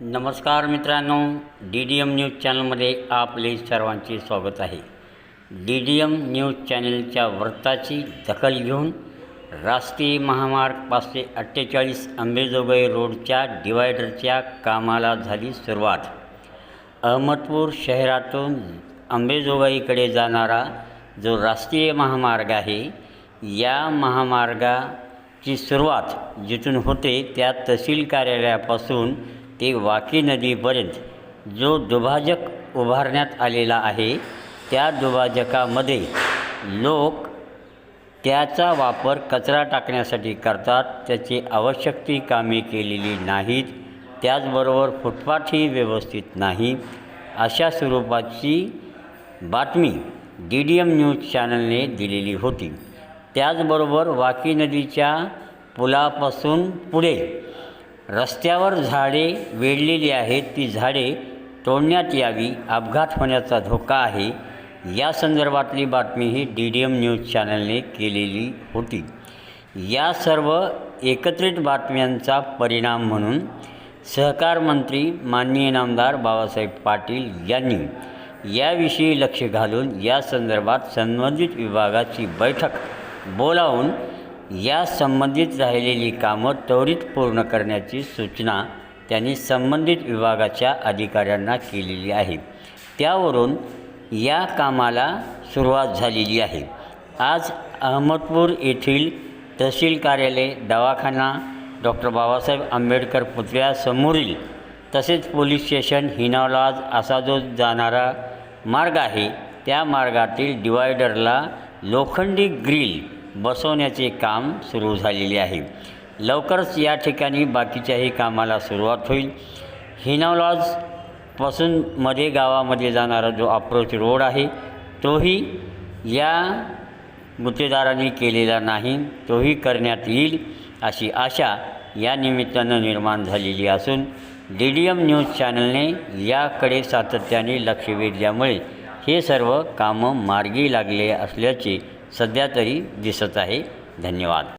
नमस्कार मित्रांनो D D M news चॅनलमध्ये आपले सर्वांचे स्वागत आहे. डी डी एम न्यूज चॅनलच्या वृत्ताची दखल घेऊन राष्ट्रीय महामार्ग पाचशे अठ्ठेचाळीस अंबेजोगाई रोडच्या डिवायडरच्या कामाला झाली सुरुवात. अहमदपूर शहरातून अंबेजोगाईकडे जाणारा जो राष्ट्रीय महामार्ग आहे या महामार्गाची सुरुवात जिथून होते त्या तहसील कार्यालयापासून ते वाकी नदीपर्यंत जो दुभाजक उभारण्यात आलेला आहे त्या दुभाजकामध्ये लोक त्याचा वापर कचरा टाकण्यासाठी करतात त्याची आवश्यक ती कामे केलेली नाहीत त्याचबरोबर फुटपाथही व्यवस्थित नाही अशा स्वरूपाची बातमी डी डी एम न्यूज चॅनलने दिलेली होती. त्याचबरोबर वाकी नदीच्या पुलापासून पुढे रस्त्यावर झाडे वेढलेली आहेत. ती झाडे तोडण्यात यावी अपघात होण्याचा धोका आहे. या संदर्भातली बातमी ही डी डी एम न्यूज चॅनलने केलेली होती. या सर्व एकत्रित बातम्यांचा परिणाम म्हणून सहकार मंत्री माननीय नामदार बाबासाहेब पाटील यांनी याविषयी लक्ष घालून या संदर्भात संबंधित विभागाची बैठक बोलावून या संबंधित राहिलेली कामं त्वरित पूर्ण करण्याची सूचना त्यांनी संबंधित विभागाच्या अधिकाऱ्यांना केलेली आहे. त्यावरून या कामाला सुरुवात झालेली आहे. आज अहमदपूर येथील तहसील कार्यालय दवाखाना डॉक्टर बाबासाहेब आंबेडकर पुतळ्यासमोरील तसेच पोलीस स्टेशन हिनावलाज असा जो जाणारा मार्ग आहे त्या मार्गातील डिवायडरला लोखंडी ग्रिल बसवण्याचे काम सुरू झालेले आहे. लवकरच या ठिकाणी बाकीच्याही कामाला सुरुवात होईल. हिनावलाजपासून मध्ये गावामध्ये जाणारा जो अप्रोच रोड आहे तोही या गुत्तेदारांनी केलेला नाही तोही करण्यात येईल अशी आशा या निमित्तानं निर्माण झालेली असून डी डी एम न्यूज चॅनलने याकडे सातत्याने लक्ष वेधल्यामुळे हे सर्व कामं मार्गी लागले असल्याचे सध्या तरी दिसत आहे. धन्यवाद.